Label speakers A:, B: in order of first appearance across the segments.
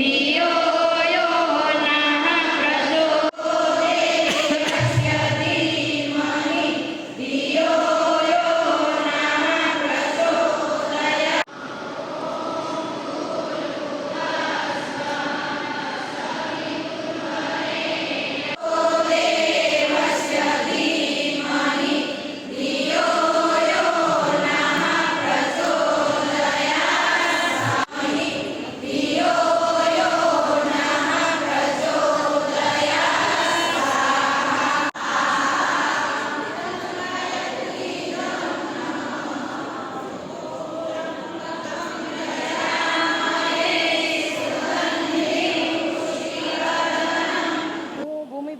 A: Be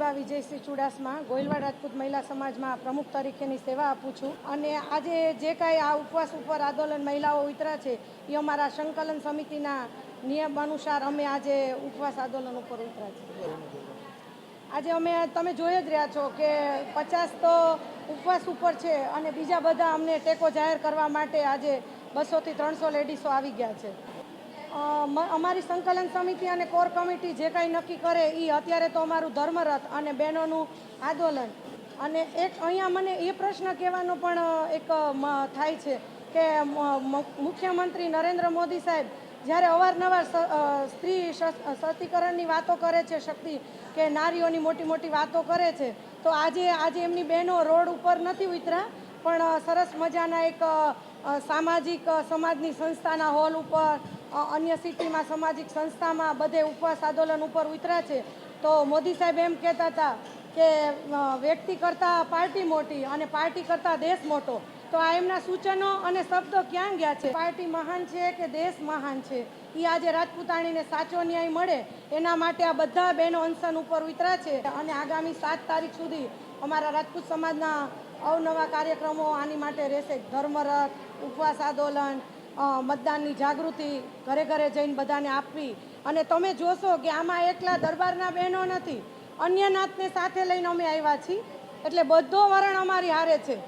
A: Vijaysinh Chudasama, ગોયલવાડ Rajput મહિલા સમાજમાં પ્રમુખ તરીકેની સેવા આપું છું. અને આજે જે કાંઈ આ ઉપવાસ ઉપર આંદોલન મહિલાઓ ઉતરા છે, એ અમારા સંકલન સમિતિના નિયમ અનુસાર અમે આજે ઉપવાસ આંદોલન ઉપર ઉતરા છે આજે અમે, તમે જોઈ જ રહ્યા છો કે પચાસ તો ઉપવાસ ઉપર છે અને બીજા બધા અમને ટેકો જાહેર કરવા માટે આજે બસોથી ત્રણસો લેડીસો આવી ગયા છે. અમારી સંકલન સમિતિ અને કોર કમિટી જે કાંઈ નક્કી કરે એ અત્યારે તો અમારું ધર્મરથ અને બહેનોનું આંદોલન. અને એક અહીંયા મને એ પ્રશ્ન કહેવાનો પણ એક થાય છે કે મુખ્યમંત્રી નરેન્દ્ર મોદી સાહેબ જ્યારે અવારનવાર સ્ત્રી સશ- સશક્તિકરણની વાતો કરે છે શક્તિ કે નારીઓની મોટી મોટી વાતો કરે છે, તો આજે આજે એમની બહેનો રોડ ઉપર નથી ઉતરા, પણ સરસ મજાના એક સામાજિક સમાજની સંસ્થાના હોલ ઉપર અન્ય સિટીમાં સામાજિક સંસ્થામાં બધે ઉપવાસ આંદોલન ઉપર ઉતર્યા છે. તો મોદી સાહેબ એમ કહેતા હતા કે વ્યક્તિ કરતાં પાર્ટી મોટી અને પાર્ટી કરતાં દેશ મોટો. તો આ એમના સૂચનો અને શબ્દો ક્યાં ગયા છે? પાર્ટી મહાન છે કે દેશ મહાન છે? એ આજે રાજપૂતાણીને સાચો ન્યાય મળે? એના માટે આ બધા બહેનો અનશન ઉપર ઉતર્યા છે. અને આગામી સાત તારીખ સુધી અમારા રાજપૂત સમાજના અવનવા કાર્યક્રમો આની માટે રહેશે. ધર્મરથ, ઉપવાસ આંદોલન મતદાનની જાગૃતિ ઘરે ઘરે જઈને બધાને આપવી. અને તમે જોશો કે આમાં એકલા દરબારના બહેનો નથી. અન્ય નાતને સાથે લઈને અમે આવ્યા છીએ. એટલે બધો વરણ અમારી હારે છે.